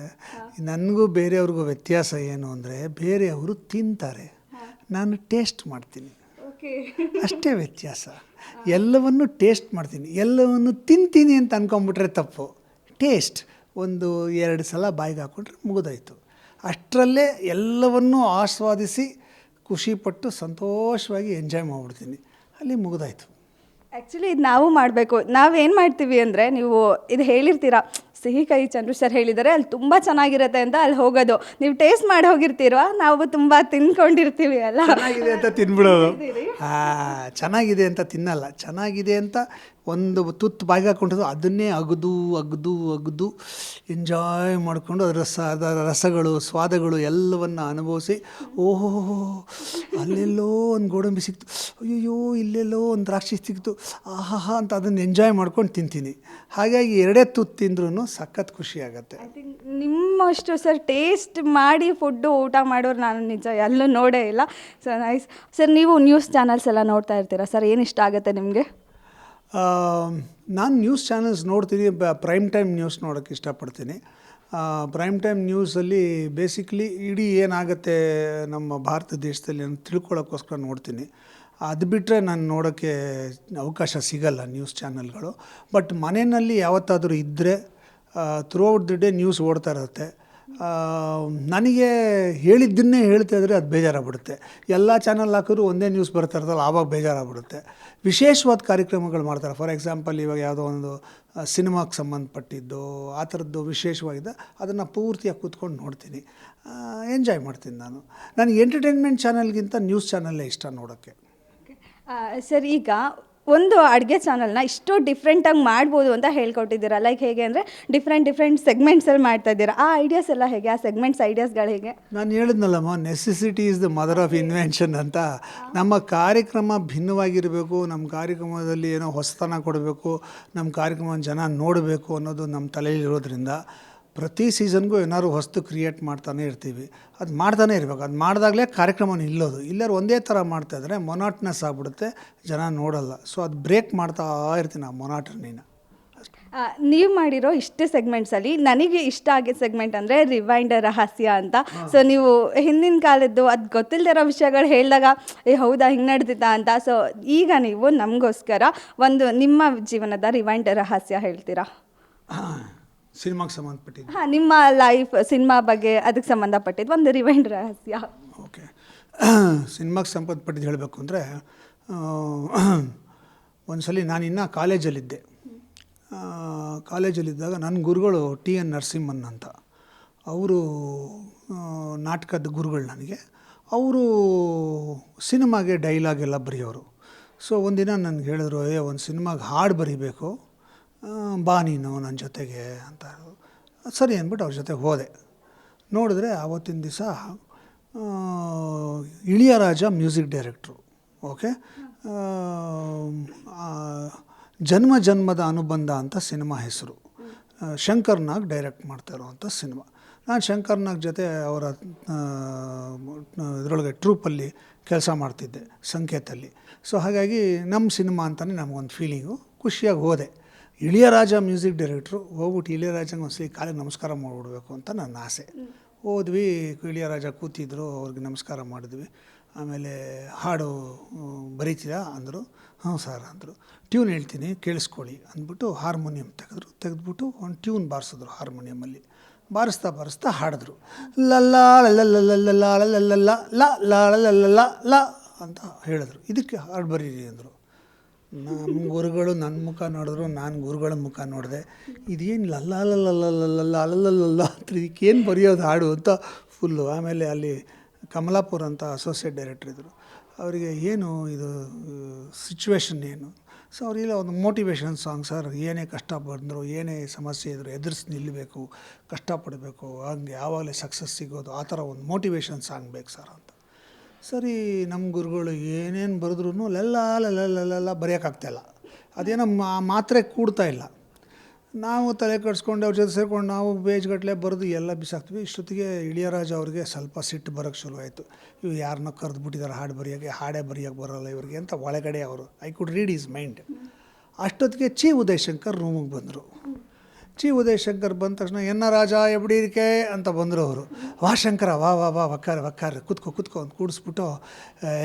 ನನಗೂ ಬೇರೆಯವ್ರಿಗೂ ವ್ಯತ್ಯಾಸ ಏನು ಅಂದರೆ ಬೇರೆಯವರು ತಿಂತಾರೆ. ನಾನು ಟೇಸ್ಟ್ ಮಾಡ್ತೀನಿ. ಓಕೆ ಅಷ್ಟೇ ವ್ಯತ್ಯಾಸ. ಎಲ್ಲವನ್ನು ಟೇಸ್ಟ್ ಮಾಡ್ತೀನಿ. ಎಲ್ಲವನ್ನು ತಿಂತೀನಿ ಅಂತ ಅನ್ಕೊಂಬಿಟ್ರೆ ತಪ್ಪು. ಟೇಸ್ಟ್ ಒಂದು ಎರಡು ಸಲ ಬಾಯಿಗೆ ಹಾಕ್ಕೊಂಡ್ರೆ ಮುಗಿದಾಯ್ತು. ಅಷ್ಟರಲ್ಲೇ ಎಲ್ಲವನ್ನೂ ಆಸ್ವಾದಿಸಿ ಖುಷಿಪಟ್ಟು ಸಂತೋಷವಾಗಿ ಎಂಜಾಯ್ ಮಾಡಿಬಿಡ್ತೀನಿ. ಅಲ್ಲಿ ಮುಗಿದಾಯ್ತು. ಆ್ಯಕ್ಚುಲಿ ಇದು ನಾವು ಮಾಡಬೇಕು. ನಾವೇನು ಮಾಡ್ತೀವಿ ಅಂದರೆ ನೀವು ಇದು ಹೇಳಿರ್ತೀರಾ ಸಿಹಿ ಕೈ ಚಂದ್ರು ಸರ್ ಹೇಳಿದ್ದಾರೆ ಅಲ್ಲಿ ತುಂಬ ಚೆನ್ನಾಗಿರುತ್ತೆ ಅಂತ ಅಲ್ಲಿ ಹೋಗೋದು. ನೀವು ಟೇಸ್ಟ್ ಮಾಡಿ ಹೋಗಿರ್ತೀರೋ ನಾವು ತುಂಬ ತಿನ್ಕೊಂಡಿರ್ತೀವಿ ಅಲ್ಲ? ಚೆನ್ನಾಗಿದೆ ಅಂತ ತಿನ್ಬಿಡೋದು. ಹಾಂ ಚೆನ್ನಾಗಿದೆ ಅಂತ ತಿನ್ನಲ್ಲ. ಚೆನ್ನಾಗಿದೆ ಅಂತ ಒಂದು ತುತ್ತು ಬಾಯಿಗೆ ಹಾಕೊಂಡಿದ್ದು ಅದನ್ನೇ ಅಗದು ಅಗದು ಅಗದು, ಎಂಜಾಯ್ ಮಾಡಿಕೊಂಡು ಅದರ ರಸ, ಅದರ ರಸಗಳು, ಸ್ವಾದಗಳು ಎಲ್ಲವನ್ನು ಅನುಭವಿಸಿ, ಓಹೋ, ಅಲ್ಲೆಲ್ಲೋ ಒಂದು ಗೋಡಂಬಿ ಸಿಕ್ತು ಅಯ್ಯೋ ಇಲ್ಲೆಲ್ಲೋ ಒಂದು ದ್ರಾಕ್ಷಿ ಸಿಕ್ತು, ಆಹಾಹಾ ಅಂತ ಅದನ್ನು ಎಂಜಾಯ್ ಮಾಡ್ಕೊಂಡು ತಿಂತೀನಿ. ಹಾಗಾಗಿ ಎರಡೇ ತುತ್ತು ತಿಂದ್ರೂ ಸಖತ್ ಖುಷಿ ಆಗುತ್ತೆ ನಿಮ್ಮಷ್ಟು ಸರ್ ಟೇಸ್ಟ್ ಮಾಡಿ ಫುಡ್ಡು ಊಟ ಮಾಡೋರು ನಾನು ನಿಜ ಎಲ್ಲೂ ನೋಡೇ ಇಲ್ಲ. ಸರ್ ನೈಸ್ ಸರ್, ನೀವು ನ್ಯೂಸ್ ಚಾನಲ್ಸ್ ಎಲ್ಲ ನೋಡ್ತಾ ಇರ್ತೀರಾ? ಸರ್, ಏನು ಇಷ್ಟ ಆಗುತ್ತೆ ನಿಮಗೆ? ನಾನು ನ್ಯೂಸ್ ಚಾನಲ್ಸ್ ನೋಡ್ತೀನಿ ಪ್ರೈಮ್ ಟೈಮ್ ನ್ಯೂಸ್ ನೋಡೋಕ್ಕೆ ಇಷ್ಟಪಡ್ತೀನಿ. ಪ್ರೈಮ್ ಟೈಮ್ ನ್ಯೂಸಲ್ಲಿ ಬೇಸಿಕ್ಲಿ ಇಡೀ ಏನಾಗುತ್ತೆ ನಮ್ಮ ಭಾರತ ದೇಶದಲ್ಲಿ ಅಂತ ತಿಳ್ಕೊಳ್ಳೋಕ್ಕೋಸ್ಕರ ನೋಡ್ತೀನಿ. ಅದು ಬಿಟ್ಟರೆ ನಾನು ನೋಡೋಕ್ಕೆ ಅವಕಾಶ ಸಿಗಲ್ಲ ನ್ಯೂಸ್ ಚಾನಲ್ಗಳು ಬಟ್ ಮನೆಯಲ್ಲಿ ಯಾವತ್ತಾದರೂ ಇದ್ದರೆ throughout the day news ಓಡ್ತಾ ಇರುತ್ತೆ. ನನಗೆ ಹೇಳಿದ್ದನ್ನೇ ಹೇಳ್ತಾ ಇದ್ರೆ ಅದು ಬೇಜಾರಾಗ್ಬಿಡುತ್ತೆ. ಎಲ್ಲ ಚಾನಲ್ ಹಾಕಿದ್ರು ಒಂದೇ ನ್ಯೂಸ್ ಬರ್ತಾ ಇರ್ತಲ್ಲ ಆವಾಗ ಬೇಜಾರಾಗ್ಬಿಡುತ್ತೆ. ವಿಶೇಷವಾದ ಕಾರ್ಯಕ್ರಮಗಳು ಮಾಡ್ತಾರೆ. ಫಾರ್ ಎಕ್ಸಾಂಪಲ್ ಇವಾಗ ಯಾವುದೋ ಒಂದು ಸಿನಿಮಾಕ್ಕೆ ಸಂಬಂಧಪಟ್ಟಿದ್ದು, ಆ ಥರದ್ದು ವಿಶೇಷವಾಗಿದೆ. ಅದನ್ನು ಪೂರ್ತಿಯಾಗಿ ಕೂತ್ಕೊಂಡು ನೋಡ್ತೀನಿ. ಎಂಜಾಯ್ ಮಾಡ್ತೀನಿ ನಾನು. ನನಗೆ ಎಂಟರ್ಟೈನ್ಮೆಂಟ್ ಚಾನಲ್ಗಿಂತ ನ್ಯೂಸ್ ಚಾನಲ್ಲೇ ಇಷ್ಟ ನೋಡೋಕ್ಕೆ. ಸರ್, ಈಗ ಒಂದು ಅಡುಗೆ ಚಾನಲ್ನ ಇಷ್ಟು ಡಿಫ್ರೆಂಟಾಗಿ ಮಾಡ್ಬೋದು ಅಂತ ಹೇಳ್ಕೊಟ್ಟಿದ್ದೀರಾ. ಲೈಕ್ ಹೇಗೆ ಅಂದರೆ ಡಿಫ್ರೆಂಟ್ ಡಿಫ್ರೆಂಟ್ ಸೆಗ್ಮೆಂಟ್ಸಲ್ಲಿ ಮಾಡ್ತಾ ಇದ್ದೀರಾ. ಆ ಐಡಿಯಾಸ್ ಎಲ್ಲ ಹೇಗೆ? ಆ ಸೆಗ್ಮೆಂಟ್ಸ್ ಐಡಿಯಾಸ್ಗಳು ಹೇಗೆ? ನಾನು ಹೇಳಿದ್ನಲ್ಲಮ್ಮ necessity is the mother of invention ಅಂತ. ನಮ್ಮ ಕಾರ್ಯಕ್ರಮ ಭಿನ್ನವಾಗಿರಬೇಕು, ನಮ್ಮ ಕಾರ್ಯಕ್ರಮದಲ್ಲಿ ಏನೋ ಹೊಸತನ ಕೊಡಬೇಕು, ನಮ್ಮ ಕಾರ್ಯಕ್ರಮ ಜನ ನೋಡಬೇಕು ಅನ್ನೋದು ನಮ್ಮ ತಲೆಯಲ್ಲಿರೋದ್ರಿಂದ ಪ್ರತಿ ಸೀಸನ್ಗೂ ಏನಾದ್ರು ಹೊಸ್ತು ಕ್ರಿಯೇಟ್ ಮಾಡ್ತಾನೆ ಇರ್ತೀವಿ. ಅದು ಮಾಡ್ತಾನೆ ಇರಬೇಕು. ಅದು ಮಾಡಿದಾಗಲೇ ಕಾರ್ಯಕ್ರಮ ನಿಲ್ಲೋದು. ಇಲ್ಲರೂ ಒಂದೇ ಥರ ಮಾಡ್ತಾಯಿದ್ರೆ ಮೊನಾಟ್ನೆಸ್ ಆಗಿಬಿಡುತ್ತೆ ಜನ ನೋಡಲ್ಲ. ಸೊ ಅದು ಬ್ರೇಕ್ ಮಾಡ್ತಾ ಇರ್ತೀನಿ ಆ ಮೊನಾಟನಿನ ನೀವು ಮಾಡಿರೋ ಇಷ್ಟೇ ಸೆಗ್ಮೆಂಟ್ಸಲ್ಲಿ ನನಗೆ ಇಷ್ಟ ಆಗಿದ್ದ ಸೆಗ್ಮೆಂಟ್ ಅಂದರೆ ರಿವೈಂಡರ್ ರಹಸ್ಯ ಅಂತ. ಸೊ ನೀವು ಹಿಂದಿನ ಕಾಲದ್ದು ಅದು ಗೊತ್ತಿಲ್ಲದಿರೋ ವಿಷಯಗಳು ಹೇಳಿದಾಗ ಏ ಹೌದಾ ಹಿಂಗೆ ನಡೆದಿದ್ದ ಅಂತ. ಸೊ ಈಗ ನೀವು ನಮಗೋಸ್ಕರ ಒಂದು ನಿಮ್ಮ ಜೀವನದ ರಿವೈಂಡರ್ ರಹಸ್ಯ ಹೇಳ್ತೀರಾ? ಸಿನಿಮಾಗೆ ಸಂಬಂಧಪಟ್ಟಿದ್ದು? ಹಾಂ ನಿಮ್ಮ ಲೈಫ್ ಸಿನಿಮಾ ಬಗ್ಗೆ ಅದಕ್ಕೆ ಸಂಬಂಧಪಟ್ಟಿದ್ದು ಒಂದು ರಿವೈಂಡ್ ರಹಸ್ಯ. ಓಕೆ. ಸಿನಿಮಾಗೆ ಸಂಬಂಧಪಟ್ಟಿದ್ದು ಹೇಳಬೇಕು ಅಂದರೆ ಒಂದ್ಸಲಿ ನಾನು ಇನ್ನೂ ಕಾಲೇಜಲ್ಲಿದ್ದೆ. ಕಾಲೇಜಲ್ಲಿದ್ದಾಗ ನನ್ನ ಗುರುಗಳು ಟಿ ಎನ್ ನರಸಿಂಹನ್ ಅಂತ. ಅವರು ನಾಟಕದ ಗುರುಗಳು ನನಗೆ. ಅವರು ಸಿನಿಮಾಗೆ ಡೈಲಾಗ್ ಎಲ್ಲ ಬರೆಯೋರು. ಸೊ ಒಂದಿನ ನನಗೆ ಹೇಳಿದ್ರು ಏ ಒಂದು ಸಿನಿಮಾಗೆ ಹಾಡು ಬರಿಬೇಕು. ಬಾ ನೀನು ನನ್ನ ಜೊತೆಗೆ ಅಂತ ಸರಿ ಅಂದ್ಬಿಟ್ಟು ಅವ್ರ ಜೊತೆ ಹೋದೆ. ನೋಡಿದ್ರೆ ಆವತ್ತಿನ ದಿವಸ ಇಳಿಯರಾಜ ಮ್ಯೂಸಿಕ್ ಡೈರೆಕ್ಟ್ರು, ಓಕೆ? ಜನ್ಮ ಜನ್ಮದ ಅನುಬಂಧ ಅಂತ ಸಿನಿಮಾ ಹೆಸರು. ಶಂಕರ್ನಾಗ್ ಶಂಕರ್ ನಾಗ್ ಡೈರೆಕ್ಟ್ ಮಾಡ್ತಾ ಇರುವಂಥ ಸಿನಿಮಾ. ನಾನು ಶಂಕರ್ ನಾಗ್ ಜೊತೆ ಅವರ ಇದರೊಳಗೆ ಟ್ರೂಪಲ್ಲಿ ಕೆಲಸ ಮಾಡ್ತಿದ್ದೆ, ಸಂಕೇತಲ್ಲಿ. ಸೊ ಹಾಗಾಗಿ ನಮ್ಮ ಸಿನಿಮಾ ಅಂತಲೇ ನಮಗೊಂದು ಫೀಲಿಂಗು ಖುಷಿಯಾಗಿ ಹೋದೆ. ಇಳಿಯರಾಜ ಮ್ಯೂಸಿಕ್ ಡೈರೆಕ್ಟ್ರು ಹೋಗ್ಬಿಟ್ಟು ಇಳಿಯರಾಜಂಗೆ ಒಂದ್ಸಲಿ ಕಾಲಿಗೆ ನಮಸ್ಕಾರ ಮಾಡಿಬಿಡ್ಬೇಕು ಅಂತ ನನ್ನ ಆಸೆ ಹೋದ್ವಿ ಇಳಿಯರಾಜ ಕೂತಿದ್ರು ಅವ್ರಿಗೆ ನಮಸ್ಕಾರ ಮಾಡಿದ್ವಿ ಆಮೇಲೆ ಹಾಡು ಬರೀತೀರಾ ಅಂದರು ಹ್ಞೂ ಸರ್ ಅಂದರು ಟ್ಯೂನ್ ಹೇಳ್ತೀನಿ ಕೇಳಿಸ್ಕೊಳ್ಳಿ ಅಂದ್ಬಿಟ್ಟು ಹಾರ್ಮೋನಿಯಂ ತೆಗೆದ್ರು ತೆಗೆದ್ಬಿಟ್ಟು ಒಂದು ಟ್ಯೂನ್ ಬಾರಿಸಿದ್ರು ಹಾರ್ಮೋನಿಯಮಲ್ಲಿ ಬಾರಿಸ್ತಾ ಬಾರಿಸ್ತಾ ಹಾಡಿದ್ರು ಲಲ್ಲಾ ಲಲ್ಲಲ್ಲಲ್ಲ ಲ ಲ ಲ ಅಂತ ಹೇಳಿದ್ರು ಇದಕ್ಕೆ ಹಾಡು ಬರೀರಿ ಅಂದರು ನಮ್ಮ ಗುರುಗಳು ನನ್ನ ಮುಖ ನೋಡಿದ್ರು, ನಾನು ಗುರುಗಳ ಮುಖ ನೋಡಿದೆ. ಇದೇನು ಲಲ್ಲಲ್ಲಲ್ಲಲ್ಲಲ್ಲ ಅಲ್ಲಲ್ಲಲ್ಲ ಅಂತ ಇದಕ್ಕೇನು ಬರೆಯೋದು ಹಾಡು ಅಂತ ಫುಲ್ಲು ಆಮೇಲೆ ಅಲ್ಲಿ ಕಮಲಾಪುರ್ ಅಂತ ಅಸೋಸಿಯೇಟ್ ಡೈರೆಕ್ಟರ್ ಇದ್ದರು ಅವರಿಗೆ ಏನು ಇದು ಸಿಚುವೇಶನ್ ಏನು? ಸೊ ಅವರಿಲ್ಲ ಒಂದು ಮೋಟಿವೇಶನ್ ಸಾಂಗ್ ಸರ್, ಏನೇ ಕಷ್ಟ ಬಂದರು, ಏನೇ ಸಮಸ್ಯೆ ಇದ್ದರು ಎದುರಿಸಿ ನಿಲ್ಲಬೇಕು ಕಷ್ಟಪಡಬೇಕು ಹಂಗೆ ಯಾವಾಗಲೇ ಸಕ್ಸಸ್ ಸಿಗೋದು, ಆ ಥರ ಒಂದು ಮೋಟಿವೇಶನ್ ಸಾಂಗ್ ಬೇಕು, ಸರ್ ಅಂತ. ಸರಿ ನಮ್ಮ ಗುರುಗಳು ಏನೇನು ಬರೆದ್ರೂ ಲೆಲ್ಲ ಲೆಲ್ಲ ಬರೆಯೋಕ್ಕಾಗ್ತಾಯಿಲ್ಲ ಅದೇನೋ ಮಾ, ಮಾತ್ರೆ ಕೂಡ್ತಾ ಇಲ್ಲ. ನಾವು ತಲೆ ಕಟ್ಸ್ಕೊಂಡು ಅವ್ರ ಜೊತೆ ಸೇರ್ಕೊಂಡು ನಾವು ಬೇಜ್ಗಟ್ಟಲೆ ಬರೆದು ಎಲ್ಲ ಬಿಸಾಕ್ತೀವಿ ಇಷ್ಟೊತ್ತಿಗೆ ಇಳಿಯರಾಜ ಅವ್ರಿಗೆ ಸ್ವಲ್ಪ ಸಿಟ್ಟು ಬರೋಕ್ಕೆ ಶುರುವಾಯಿತು ಇವು ಯಾರನ್ನೋ ಕರೆದು ಬಿಟ್ಟಿದ್ದಾರೆ ಹಾಡು ಬರೆಯೋಕ್ಕೆ, ಹಾಡೇ ಬರೆಯೋಕ್ಕೆ ಬರೋಲ್ಲ ಇವ್ರಿಗೆ ಅಂತ ಒಳಗಡೆ ಅವರು. I could read his mind ಅಷ್ಟೊತ್ತಿಗೆ ಚಿ ಉದಯಶಂಕರ್ ರೂಮಿಗೆ ಬಂದರು. ಚಿ ಉದಯಶಂಕರ್ ಬಂದ ತಕ್ಷಣ ಎನ್ನ ರಾಜ ಎಬ್ಡಿರಿಕೆ ಅಂತ ಬಂದರು ಅವರು. ವಾ ಶಂಕರ, ವಾ ವಾ ವಾ, ವಕ್ಕಾರ ವಕ್ಕಾರ, ಕುತ್ಕೋ ಕುತ್ಕೋ ಅಂತ ಕೂಡಿಸ್ಬಿಟ್ಟು,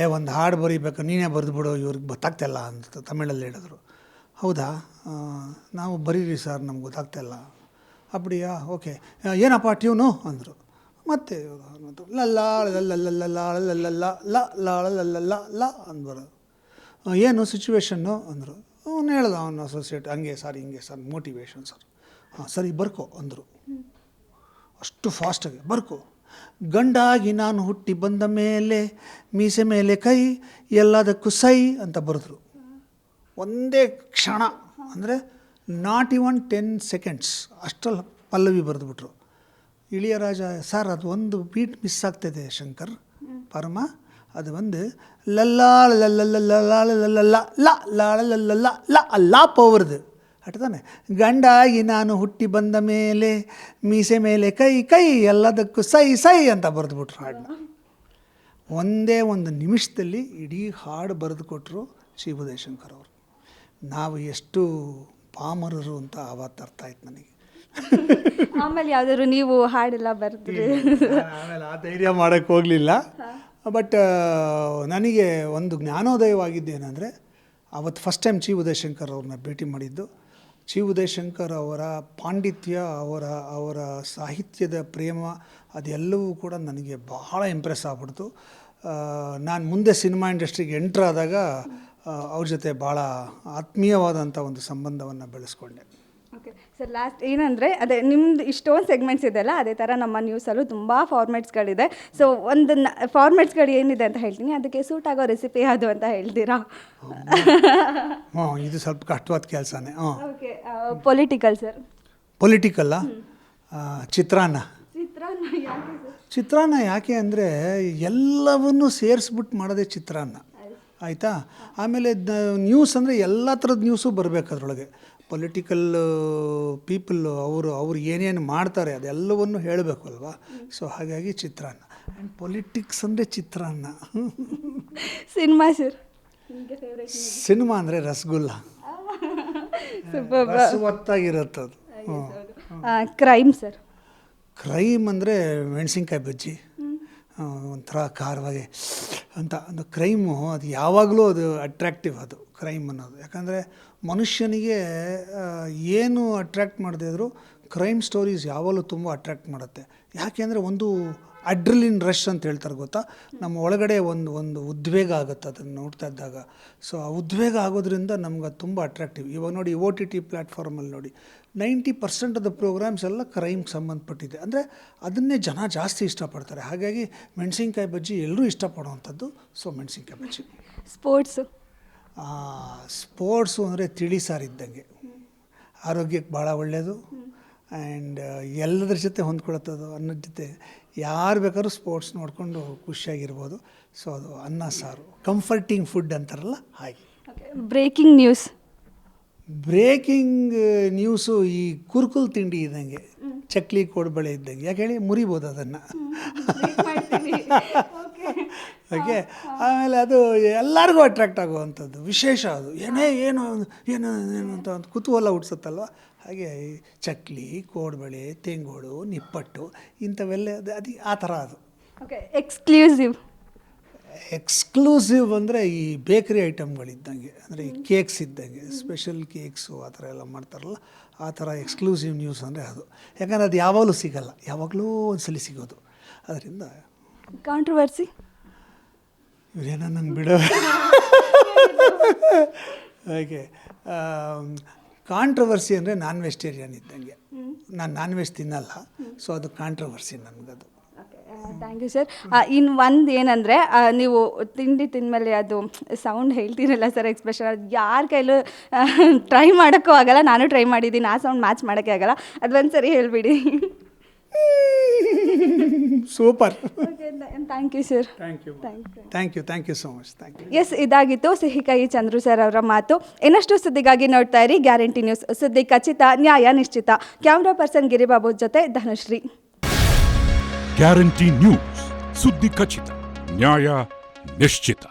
ಏ ಒಂದು ಹಾಡು ಬರೀಬೇಕು, ನೀನೇ ಬರೆದ್ಬಿಡು, ಇವ್ರಿಗೆ ಗೊತ್ತಾಗ್ತಿಲ್ಲ ಅಂತ ತಮಿಳಲ್ಲಿ ಹೇಳಿದ್ರು. ಹೌದಾ? ನಾವು ಬರೀರಿ ಸರ್, ನಮ್ಗೆ ಗೊತ್ತಾಗ್ತಾಯಿಲ್ಲ ಅಪ್ಪಡಿಯಾ ಓಕೆ. ಏನಪ್ಪ ಟ್ಯೂನು? ಅಂದರು. ಮತ್ತೆ ಲಲ್ಲ ಲಲ್ಲ ಲ ಲಾ, ಲ ಅಂದ್ಬರು ಏನು ಸಿಚುವೇಶನ್ನು ಅಂದರು. ಅವನು ಹೇಳ್ದ, ಅವನು ಅಸೋಸಿಯೇಟ್ ಹಂಗೆ ಸರ್, ಹಿಂಗೆ ಸರ್ ಮೋಟಿವೇಶನ್ ಸರ್. ಹಾಂ ಸರಿ ಬರ್ಕೋ ಅಂದರು ಅಷ್ಟು ಫಾಸ್ಟಾಗಿ ಬರ್ಕೋ ಗಂಡಾಗಿ ನಾನು ಹುಟ್ಟಿ ಬಂದ ಮೇಲೆ ಮೀಸೆ ಮೇಲೆ ಕೈ ಎಲ್ಲದಕ್ಕೂ ಸೈ ಅಂತ ಬರೆದ್ರು ಒಂದೇ ಕ್ಷಣ ಅಂದರೆ ನಾಟ್ ಇವನ್ ಟೆನ್ ಸೆಕೆಂಡ್ಸ್ ಅಷ್ಟಲ್ಲಿ ಪಲ್ಲವಿ ಬರೆದ್ಬಿಟ್ರು ಇಳಿಯರಾಜ ಸರ್ ಅದು ಒಂದು ಬೀಟ್ ಮಿಸ್ ಆಗ್ತಿದೆ ಶಂಕರ್ ಪರಮ ಅದು ಒಂದು ಲಲ್ಲಾ ಲಲ್ಲ ಲ ಲಾ ಪವರ್ದು ಅಟ್ತಾನೆ ಗಂಡಾಗಿ ನಾನು ಹುಟ್ಟಿ ಬಂದ ಮೇಲೆ ಮೀಸೆ ಮೇಲೆ ಕೈ ಕೈ ಎಲ್ಲದಕ್ಕೂ ಸೈ ಸೈ ಅಂತ ಬರೆದ್ಬಿಟ್ರು ಹಾಡನ್ನ. ಒಂದೇ ಒಂದು ನಿಮಿಷದಲ್ಲಿ ಇಡೀ ಹಾಡು ಬರೆದು ಕೊಟ್ಟರು ಶ್ರೀ ಉದಯಶಂಕರ್ ಅವರು. ನಾವು ಎಷ್ಟು ಪಾಮರರು ಅಂತ ಆವತ್ತು ಅರ್ಥ ಆಯ್ತು ನನಗೆ. ಆಮೇಲೆ ಯಾವ್ದಾದ್ರು ನೀವು ಹಾಡೆಲ್ಲ ಬರ್ತೀರಿ ಆಮೇಲೆ ಆ ಧೈರ್ಯ ಮಾಡೋಕ್ಕೆ ಹೋಗಲಿಲ್ಲ. ಬಟ್ ನನಗೆ ಒಂದು ಜ್ಞಾನೋದಯವಾಗಿದ್ದೇನೆಂದರೆ ಅವತ್ತು ಫಸ್ಟ್ ಟೈಮ್ ಚಿ ಉದಯಶಂಕರ್ ಅವ್ರನ್ನ ಭೇಟಿ ಮಾಡಿದ್ದು ಚಿ ಉದಯಶಂಕರ್ ಅವರ ಪಾಂಡಿತ್ಯ, ಅವರ ಅವರ ಸಾಹಿತ್ಯದ ಪ್ರೇಮ, ಅದೆಲ್ಲವೂ ಕೂಡ ನನಗೆ ಬಹಳ ಇಂಪ್ರೆಸ್ ಆಗ್ಬಿಡ್ತು. ನಾನು ಮುಂದೆ ಸಿನಿಮಾ ಇಂಡಸ್ಟ್ರಿಗೆ ಎಂಟ್ರ್ ಆದಾಗ ಅವ್ರ ಜೊತೆ ಭಾಳ ಆತ್ಮೀಯವಾದಂಥ ಒಂದು ಸಂಬಂಧವನ್ನು ಬೆಳೆಸ್ಕೊಂಡೆ. ಓಕೆ ಸರ್ ಲಾಸ್ಟ್ ಏನಂದರೆ ಅದೇ ನಿಮ್ದು ಇಷ್ಟೊಂದು ಸೆಗ್ಮೆಂಟ್ಸ್ ಇದೆಯಲ್ಲ ಅದೇ ಥರ ನಮ್ಮ ನ್ಯೂಸಲ್ಲೂ ತುಂಬ ಫಾರ್ಮೆಟ್ಸ್ಗಳಿದೆ ಸೊ ಒಂದು ಫಾರ್ಮೆಟ್ಸ್ಗಳು ಏನಿದೆ ಅಂತ ಹೇಳ್ತೀನಿ. ಅದಕ್ಕೆ ಸೂಟ್ ಆಗೋ ರೆಸಿಪಿ ಯಾವುದು ಅಂತ ಹೇಳ್ತೀರಾ? ಹ್ಞೂ ಇದು ಸ್ವಲ್ಪ ಕಷ್ಟವಾದ ಕೆಲಸನೇ. ಹಾಂ ಓಕೆ ಪೊಲಿಟಿಕಲ್ ಸರ್ ಪೊಲಿಟಿಕಲ್ಲ ಚಿತ್ರಾನ್ನ. ಚಿತ್ರಾನ್ನ ಯಾಕೆ ಸರ್ ಚಿತ್ರಾನ್ನ ಯಾಕೆ ಅಂದರೆ ಎಲ್ಲವನ್ನೂ ಸೇರಿಸ್ಬಿಟ್ಟು ಮಾಡೋದೇ ಚಿತ್ರಾನ್ನ. ಆಯಿತಾ. ಆಮೇಲೆ ನ್ಯೂಸ್ ಅಂದರೆ ಎಲ್ಲ ಥರದ ನ್ಯೂಸು ಬರಬೇಕು ಅದರೊಳಗೆ. ಪೊಲಿಟಿಕಲ್ ಪೀಪಲ್ ಅವರು ಅವ್ರು ಏನೇನು ಮಾಡ್ತಾರೆ ಅದೆಲ್ಲವನ್ನು ಹೇಳಬೇಕು ಅಲ್ವಾ ಸೊ ಹಾಗಾಗಿ ಚಿತ್ರಾನ್ನ. ಆ್ಯಂಡ್ ಪೊಲಿಟಿಕ್ಸ್ ಅಂದರೆ ಚಿತ್ರಾನ್ನ. Cinema sir? ನಿಮಗೆ ಫೇವ್ರೇಟ್ ಸಿನಿಮಾ ಅಂದರೆ ರಸಗುಲ್ಲ. ಅದು ಹ್ಞೂ ಕ್ರೈಮ್ ಸರ್? ಕ್ರೈಮ್ ಅಂದರೆ ಮೆಣಸಿನ್ಕಾಯಿ ಬಜ್ಜಿ. ಒಂಥರ ಖಾರವಾಗಿ ಅಂತ ಒಂದು ಕ್ರೈಮು ಅದು ಯಾವಾಗಲೂ ಅದು ಅಟ್ರ್ಯಾಕ್ಟಿವ್ ಅದು. ಕ್ರೈಮ್ ಅನ್ನೋದು. ಯಾಕಂದರೆ ಮನುಷ್ಯನಿಗೆ ಏನು ಅಟ್ರ್ಯಾಕ್ಟ್ ಮಾಡದೇ ಇದ್ದರೂ ಕ್ರೈಮ್ ಸ್ಟೋರೀಸ್ ಯಾವಾಗಲೂ ತುಂಬ ಅಟ್ರ್ಯಾಕ್ಟ್ ಮಾಡುತ್ತೆ. ಯಾಕೆಂದರೆ ಒಂದು ಅಡ್ರಿಲಿನ್ ರಶ್ ಅಂತ ಹೇಳ್ತಾರೆ ಗೊತ್ತಾ? ನಮ್ಮ ಒಳಗಡೆ ಒಂದು ಒಂದು ಉದ್ವೇಗ ಆಗುತ್ತೆ ಅದನ್ನು ನೋಡ್ತಾ ಇದ್ದಾಗ. ಸೊ ಆ ಉದ್ವೇಗ ಆಗೋದ್ರಿಂದ ನಮ್ಗೆ ಅದು ತುಂಬ ಅಟ್ರಾಕ್ಟಿವ್ ಇವಾಗ ನೋಡಿ ಓ ಟಿ ಟಿ ಪ್ಲ್ಯಾಟ್ಫಾರ್ಮಲ್ಲಿ ನೋಡಿ ninety percent of the programmes ಎಲ್ಲ ಕ್ರೈಮ್ಗೆ ಸಂಬಂಧಪಟ್ಟಿದೆ. ಅಂದರೆ ಅದನ್ನೇ ಜನ ಜಾಸ್ತಿ ಇಷ್ಟಪಡ್ತಾರೆ. ಹಾಗಾಗಿ ಮೆಣಸಿನ್ಕಾಯಿ ಬಜ್ಜಿ ಎಲ್ಲರೂ ಇಷ್ಟಪಡುವಂಥದ್ದು. ಸೊ ಮೆಣಸಿನ್ಕಾಯಿ ಬಜ್ಜಿ. ಸ್ಪೋರ್ಟ್ಸು ಸ್ಪೋರ್ಟ್ಸು ಅಂದರೆ ತಿಳಿ ಸಾರಿದ್ದಂಗೆ ಆರೋಗ್ಯಕ್ಕೆ ಭಾಳ ಒಳ್ಳೆಯದು ಆ್ಯಂಡ್ ಎಲ್ಲದ್ರ ಜೊತೆ ಹೊಂದ್ಕೊಳತ್ತದು ಅನ್ನದ ಜೊತೆ ಯಾರು ಬೇಕಾದ್ರೂ ಸ್ಪೋರ್ಟ್ಸ್ ನೋಡಿಕೊಂಡು ಖುಷಿಯಾಗಿರ್ಬೋದು. ಸೊ ಅದು ಅನ್ನ ಸಾರು. ಕಂಫರ್ಟಿಂಗ್ ಫುಡ್ ಅಂತಾರಲ್ಲ ಹಾಗೆ. Breaking news. ಬ್ರೇಕಿಂಗ್ ನ್ಯೂಸು ಈ ಕುರ್ಕುಲ್ ತಿಂಡಿ ಇದ್ದಂಗೆ. ಚಕ್ಲಿ ಕೋಡ್ಬಳೆ ಇದ್ದಂಗೆ. ಯಾಕೆ ಹೇಳಿ ಮುರಿಬೋದು ಅದನ್ನು. ಓಕೆ? ಆಮೇಲೆ ಅದು ಎಲ್ಲರಿಗೂ ಅಟ್ರ್ಯಾಕ್ಟ್ ಆಗುವಂಥದ್ದು ವಿಶೇಷ ಅದು. ಏನೇ ಏನು ಏನು ಏನು ಅಂತ ಒಂದು ಕುತೂಹಲ ಹುಟ್ಟಿಸುತ್ತಲ್ವ? ಹಾಗೆ ಈ ಚಕ್ಲಿ ಕೋಡ್ಬಳೆ ತೆಂಗೋಡು ನಿಪ್ಪಟ್ಟು ಇಂಥವೆಲ್ಲ ಅದು ಅದು ಆ ಥರ ಅದು. ಓಕೆ ಎಕ್ಸ್ಕ್ಲೂಸಿವ್ ಎಕ್ಸ್ಕ್ಲೂಸಿವ್ ಅಂದರೆ ಈ ಬೇಕ್ರಿ ಐಟಮ್ಗಳಿದ್ದಂಗೆ ಅಂದರೆ ಈ ಕೇಕ್ಸ್ ಇದ್ದಂಗೆ ಸ್ಪೆಷಲ್ ಕೇಕ್ಸು ಆ ಥರ ಎಲ್ಲ ಮಾಡ್ತಾರಲ್ಲ ಆ ಥರ ಎಕ್ಸ್ಕ್ಲೂಸಿವ್ ನ್ಯೂಸ್ ಅಂದರೆ ಅದು. ಯಾಕಂದರೆ ಅದು ಯಾವಾಗಲೂ ಸಿಗಲ್ಲ ಯಾವಾಗಲೂ ಒಂದ್ಸಲಿ ಸಿಗೋದು. ಅದರಿಂದ ಕಾಂಟ್ರವರ್ಸಿ ಇವರೇನೋ ನಂಗೆ ಬಿಡೋ ಹಾಗೆ ಕಾಂಟ್ರವರ್ಸಿ ಅಂದರೆ ನಾನ್ ವೆಜಿಟೇರಿಯನ್ ಇದ್ದಂಗೆ. ನಾನು ನಾನ್ ವೆಜ್ ತಿನ್ನಲ್ಲ ಸೊ ಅದು ಕಾಂಟ್ರವರ್ಸಿ ನನಗದು. ಥ್ಯಾಂಕ್ ಯು ಸರ್ ಇನ್ನು ಒಂದು ಏನಂದರೆ ನೀವು ತಿಂಡಿ ತಿಂದಮೇಲೆ ಅದು ಸೌಂಡ್ ಹೇಳ್ತೀರಲ್ಲ ಸರ್ ಎಕ್ಸ್ಪ್ರೆಷನ್ ಅದು ಯಾರ ಕೈಲೂ ಟ್ರೈ ಮಾಡೋಕ್ಕೂ ಆಗಲ್ಲ ನಾನು ಟ್ರೈ ಮಾಡಿದ್ದೀನಿ ಆ ಸೌಂಡ್ ಮ್ಯಾಚ್ ಮಾಡೋಕ್ಕೆ ಆಗಲ್ಲ. ಅದು ಒಂದು ಸರಿ ಹೇಳಿಬಿಡಿ. Super. Thank you sir thank you thank you thank you thank you so much thank you yes ಇದಾಗಿತ್ತು ಸಿಹಿಕಾಯಿ ಚಂದ್ರು ಸರ್ ಅವರ ಮಾತು. ಇನ್ನಷ್ಟು ಸುದ್ದಿಗಾಗಿ ನೋಡ್ತಾ ಇರಿ ಗ್ಯಾರಂಟಿ ನ್ಯೂಸ್ ಸುದ್ದಿ ಖಚಿತ ನ್ಯಾಯ ನಿಶ್ಚಿತ. ಕ್ಯಾಮ್ರಾ ಪರ್ಸನ್ ಗಿರಿಬಾಬು ಜೊತೆ ಧನಶ್ರೀ. ಗ್ಯಾರಂಟಿ ನ್ಯೂಸ್ ಸುದ್ದಿ ಖಚಿತ ನ್ಯಾಯ ನಿಶ್ಚಿತ.